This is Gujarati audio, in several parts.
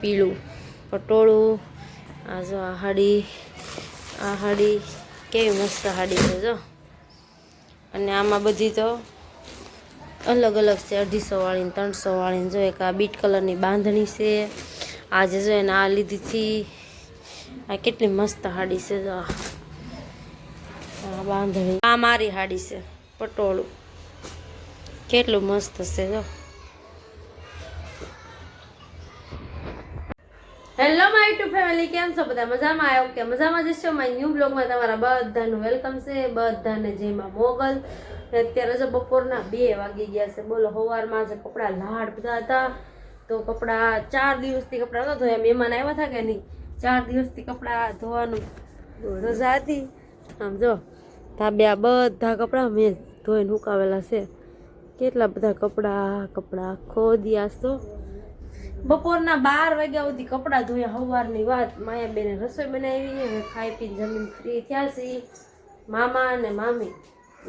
પીળું પટોળું, આ જો આ હાડી આ હાડી કેવી મસ્ત હાડી છે જો. અને આમાં બધી તો અલગ અલગ છે, અઢીસો વાળી ને ત્રણસો વાળીને જો એક આ બીટ કલરની બાંધણી છે. આજે જો એને આ લીધી હતી આ કેટલી મસ્ત હાડી છે જો. આ બાંધણી. આ મારી હાડી છે, પટોળું. કેટલું મસ્ત છે જો. હેલો માય યુટ્યુબ ફેમિલી કેમ છો બધા? મજામાં? આવ્યો કે મજામાં જશો માય ન્યૂ બ્લોગમાં તમારા બધાનું વેલકમ છે. બધાને જેમાં મોગલ. અત્યારે જો બપોરના બે વાગી ગયા છે. બોલો સવારમાં જે કપડાં લાડ બધા હતા, તો કપડાં ચાર દિવસથી કપડાં નતો ધોયા. મહેમાન આવ્યા હતા કે નહીં ચાર દિવસથી કપડાં ધોવાનું રજા હતી. આમ જો ધાબ્યા બધા કપડાં મેં ધોઈને હુકાવેલા છે. કેટલા બધા કપડાં કપડાં ખોદ્યા તો બપોરના બાર વાગ્યા સુધી કપડાં ધોયા, સવારની વાત, માયાબેને રસોઈ બનાવી હવે ખાઈ પીને જમીન ફ્રી થયા છે મામા અને મામી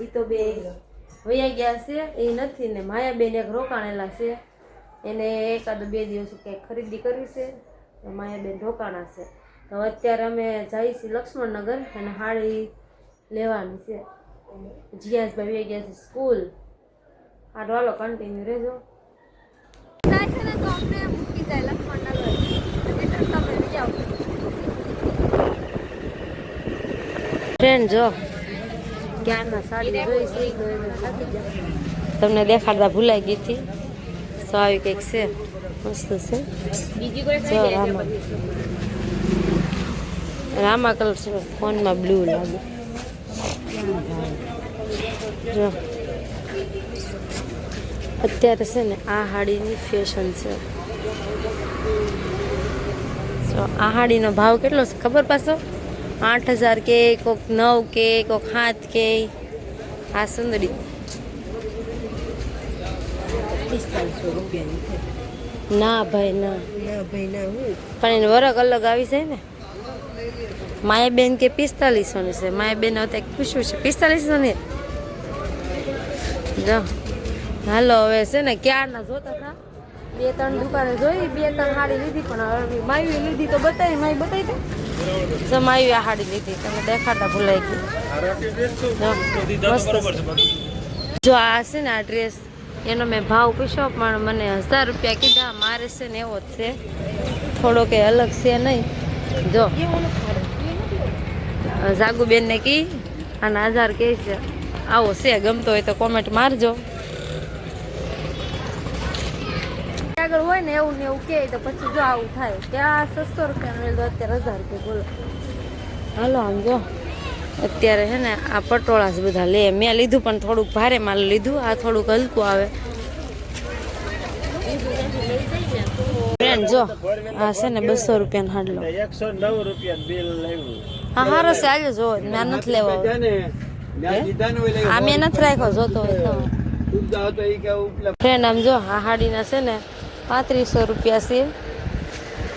એ તો બે વયા ગયા છે, એ નથી ને માયાબેન એક રોકાણેલા છે. એને એકાદ બે દિવસ ક્યાંક ખરીદી કરવી છે, તો માયાબેન રોકાણા છે. તો અત્યારે અમે જઈએ છીએ લક્ષ્મણનગર અને હાડી લેવાની છે. જીયાસભાઈ વૈયા ગયા છે સ્કૂલ. આ હાલો કન્ટિન્યુ રહેજો. ફ્રેન્ડ જો. ક્યારના સાડી જોઈ. તમને દેખાડતા ભૂલાઈ ગઈ હતી. સો આવી કંઈક છે. મસ્ત છે. રામા. કલર છે. ફોનમાં બ્લુ લાગે. જો. અત્યારે છે ને આ હાડીની ફેશન છે. આ હાડીનો ભાવ કેટલો છે ખબર પાછો? આઠ હજાર કે કોક નવ કે કોક સાત કે. આ સુંદરી. ના ભાઈ ના. ભાઈ ના પણ એને વરક અલગ આવી છે ને. માયા બેન કે પિસ્તાલીસો ની છે. માયાબેન અત્યારે પૂછ્યું છે. પિસ્તાલીસો ની જો. હાલો હવે છે ને ક્યારના જોતા હતા? બે ત્રણ દુકાને જોઈ બે ત્રણ હાડી લીધી પણ માયવી લીધી તો બતાવી માય બતાવી દે. આ હાડી લીધી. તમે દેખાતા ભૂલાઈ ગયું. જો, આ છે ને આ ડ્રેસ એનો મેં ભાવ પૂછ્યો પણ મને હજાર રૂપિયા કીધા મારે છે ને એવો જ છે. થોડો કે અલગ છે નહીં. જો. જાગુબેનને કી અને હજાર કહે છે આવો છે ગમતો હોય તો કોમેન્ટ મારજો. આગળ હોય ને એવું ને એવું કહે તો પછી જો આવું થાય. ત્યાં સસ્તો રૂપિયાનો લીધો અત્યારે હજાર રૂપિયા બોલો. હાલો આમ જો. અત્યારે છે ને આ પટોળા જ બધા લે. મેં લીધું પણ થોડુંક ભારે માલ લીધું. આ થોડુંક હલકું આવે. ફ્રેન્ડ જો. આ છે ને બસો રૂપિયાનો હાડલો. એકસો નવ રૂપિયા બિલ લાવ્યું હા હારો છે. આજે જો. મેં નથી લેવો આ મેં નથી રાખ્યો જોતો હોય તો. ફ્રેન્ડ આમ જો આ હાડીના છે ને પાંત્રીસો રૂપિયા છે.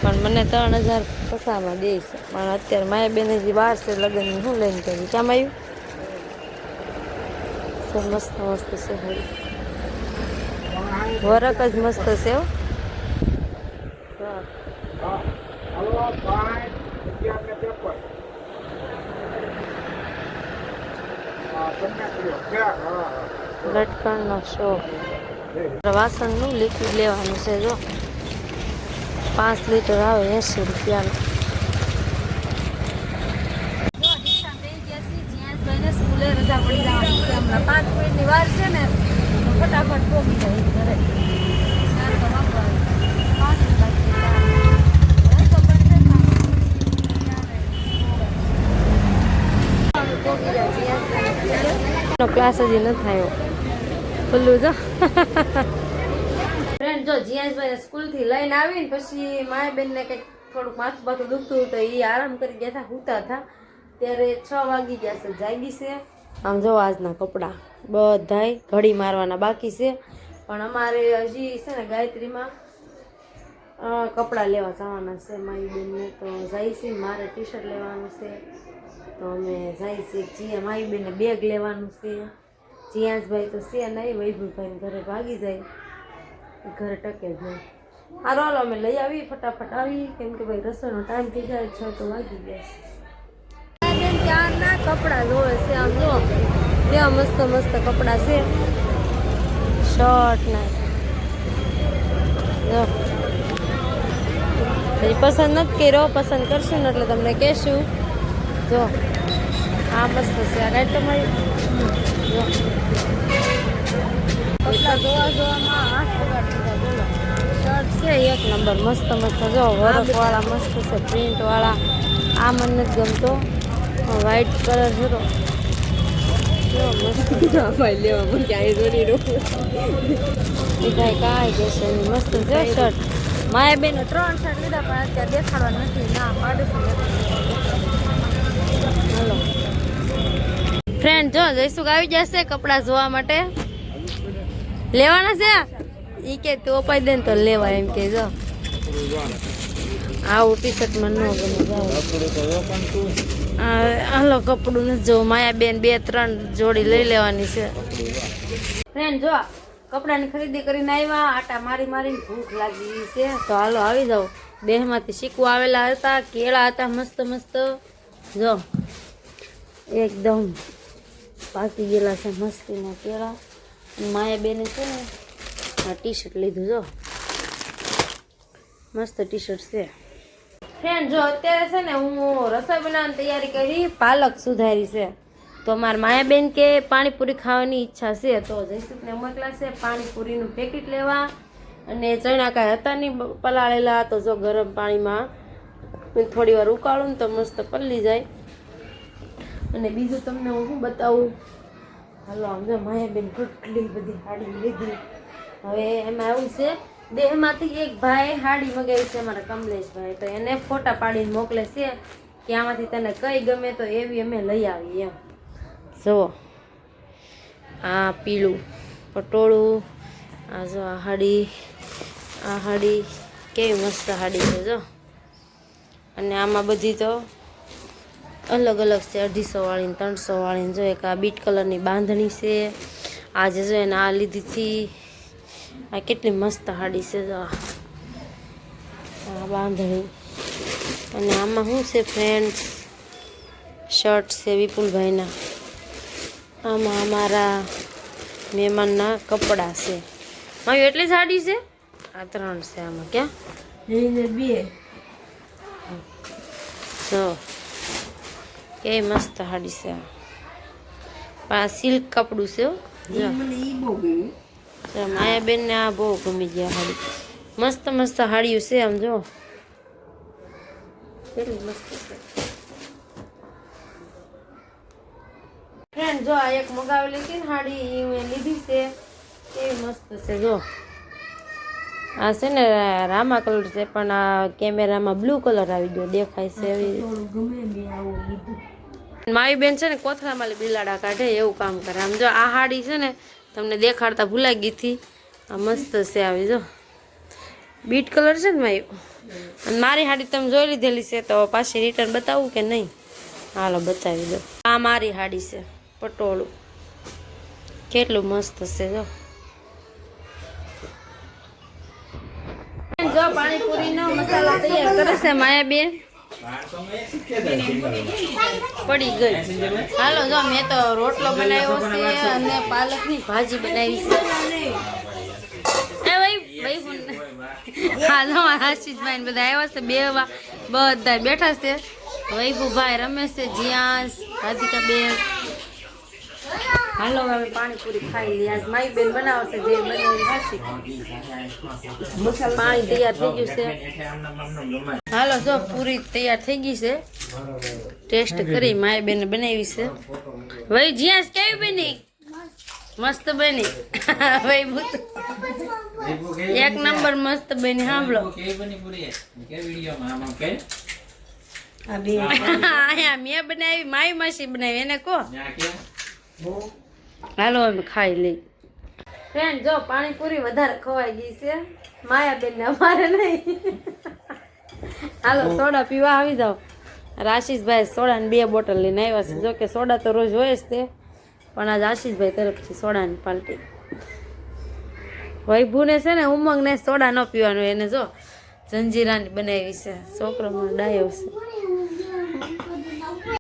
પણ મને ત્રણ હજાર પસામાં દે છે. પણ અત્યારે માયા બેને જે બહાર છે લગ્ન હું લઈને કરી કામ આવ્યું? તો મસ્ત મસ્ત છે વરક જ મસ્ત છે. લટકણનો શો વાસણનું લિક્વિડ લેવાનું છે જો. પાંચ લીટર આવે એંસી રૂપિયાનું. પાંચ મિનિટની વાર છે ને ફટાફટ પોગી જાય ઘરે. ક્લાસ હજી નથી આવ્યો ખુલ્લું જો ફ્રેન્ડ જો જીયાસભાઈ સ્કૂલથી લઈને આવીને પછી માય બેનને કંઈક થોડુંક માથું બાથું દુખતું તો એ આરામ કરી ગયા હતા, સૂતા હતા. ત્યારે છ વાગી ગયા છે, જાગી છે. આમ જો આજના કપડાં બધાય ઘડી મારવાના બાકી છે. પણ અમારે હજી છે ને ગાયત્રીમાં કપડાં લેવા જવાના છે. મારી બેનને તો જાય છે, મારે ટી શર્ટ લેવાનું છે. તો અમે જાય છે જીયા મારી બેનને બેગ લેવાનું છે. જીયાસભાઈ તો છે નહીં વૈભવભાઈને ઘરે ભાગી જાય. ઘરે ટકે જ નહીં. હારો હાલો, અમે લઈ આવી ફટાફટ. આવી, કેમ કે ભાઈ રસોઈનો ટાઈમ થઈ જાય, છ તો વાગી ગયા છે. બેન ત્યારના કપડાં જોવે છે, આમ જો કેવા મસ્ત મસ્ત કપડાં છે. શર્ટ ના. જો હજી પસંદ નથી કર્યો, પસંદ કરશું ને એટલે તમને કહેશું. જો. આ મસ્ત છે. આ ગાઈડ તમારી જો કપડાં આઠ પગાર બોલો. શર્ટ છે એક નંબર. મસ્ત મસ્ત. જો વર્કવાળા મસ્ત છે. પ્રિન્ટવાળા. આ મને નથી ગમતો. વ્હાઈટ કલર છે તો મસ્ત છે. શર્ટ. માયા બેને ત્રણ શર્ટ લીધા પણ અત્યારે દેખાડવા નથી. ના પાડું હાલો. ફ્રેન્ડ જો જઈશું આવી જશે કપડાં જોવા માટે. લેવાના છે? ઈ કે તું અપાઈ દે ને તો લેવા એમ કે, જો. આવું ટી શર્ટ મને ન ગમે હાલો, કપડું નથી માયા બેન બે, ત્રણ જોડી લઈ લેવાની છે. ફ્રેન્ડ જો, કપડાની ખરીદી કરીને આવ્યા. આટા મારી મારીને ભૂખ લાગી છે. તો હાલો, આવી જાઓ. દેહમાંથી શીખવા આવેલા હતા, કેળા હતા, મસ્ત મસ્ત. જો, એકદમ પાકી ગયેલા છે મસ્તીના કેળા. માયા બેને છે ને, આ ટી શર્ટ લીધું જો. મસ્ત ટી શર્ટ છે. ફ્રેન્ડ, જો અત્યારે છે ને હું રસોઈ બનાવવાની તૈયારી કરી, પાલક સુધારી છે. તો મારા માયાબેન કે પાણીપુરી ખાવાની ઈચ્છા છે, તો જયસુખને મોકલાશે પાણીપુરીનું પેકેટ લેવા. અને ચણા કાંઈ હતા નહીં પલાળેલા, તો જો ગરમ પાણીમાં થોડી વાર ઉકાળું ને તો મસ્ત પલળી જાય. અને બીજું તમને હું શું બતાવું? હાલો, આમ જો માયાબેન કેટલી બધી હાડી લીધી. હવે એમાં એવું છે, દેહમાંથી એક ભાઈ હાડી મગાવી છે અમારા કમલેશભાઈ. તો એને ફોટા પાડીને મોકલે છે કે આમાંથી તને કઈ ગમે તો એવી અમે લઈ આવીએ એમ. જુઓ, આ પીળું પટોળું, આ જો આ હાડી આ હાડી કેવી મસ્ત હાડી છે જો અને આમાં બધી તો અલગ અલગ છે અઢીસો વાળીને ત્રણસો વાળી ને જો એક આ બીટ કલરની બાંધણી છે. આજે જો એને આ લીધી હતી આ કેટલી મસ્ત હાડી છે જો. આ. બાંધણી. અને આમાં શું છે ફ્રેન્ડ શર્ટ છે વિપુલભાઈના. આમાં અમારા મહેમાનના કપડાં છે. મારી એટલી સાડી છે? આ ત્રણ છે આમાં ક્યાં? બે. જો. કે મસ્ત સાડી છે. પણ સિલ્ક કપડું છે માયાબેનને આ બહુ ગમી ગયા સાડી મસ્ત મસ્ત સાડીઓ છે આમ જો. કેટલી મસ્ત છે. ફ્રેન્ડ જો આ એક મગાવેલી હતી ને સાડી મેં લીધી છે. એ મસ્ત છે જો. આ છે ને રામા કલર છે પણ આ કેમેરામાં બ્લુ કલર આવી ગયો દેખાય છે એવી. મારી બેન છે ને કોથળામાં બિલાડા કાઢે, એવું કામ કરે. આમ જો આ હાડી છે ને, તમને દેખાડતા ભૂલાઈ ગઈ હતી. આ મસ્ત છે આવી, જો. બીટ કલર છે ને મારી અને મારી હાડી તમે જોઈ લીધેલી છે, તો પાછી રિટર્ન બતાવું કે નહીં? હાલો, બતાવી દો આ મારી હાડી છે, પટોળું. કેટલું મસ્ત છે, જો. પાણીપુરી પાણીપુરીનો મસાલા તૈયાર કરે છે માયાબેન પડી ગઈ. હાલો, જો, મેં તો રોટલો બનાવ્યો છે અને પાલકની ભાજી બનાવી છે. હા જો આશીષભાઈ બધા આવ્યા છે બે બધા બેઠા છે. વૈભુભાઈ રમેશ છે જીયાસ રાધિકા બેન હાલો, હવે પાણીપુરી ખાઈ લઈએ. આજ માઈ બેન બનાવશે જે બનાવી હાસી પાણી તૈયાર થઈ ગયું છે. હાલો, જો પૂરી તૈયાર થઈ ગઈ છે. ટેસ્ટ કરી માય બેને બનાવી છે. ભાઈ જ્યાં કેવી બની? મસ્ત બની. ભાઈ ભૂત. એક નંબર મસ્ત બની, સાંભળો. મેં બનાવી માય માસી બનાવી. એને કહો. હાલો, અમે ખાઈ લઈ. ફ્રેન્ડ જો પાણીપુરી વધારે ખવાઈ ગઈ છે. માયાબેન ને અમારે નહીં. હાલો, સોડા પીવા આવી જાઓ. રાશિષભાઈ સોડાની બે બોટલ લઈને આવ્યા છે. જો કે સોડા તો રોજ હોય જ તે, પણ આજ આશીષભાઈ તરફથી સોડાની પાલટી. વૈભુને છે ને ઉમંગને સોડા ન પીવાનું એને જો, જંજીરાની બનાવી છે. છોકરો ડાયો છે.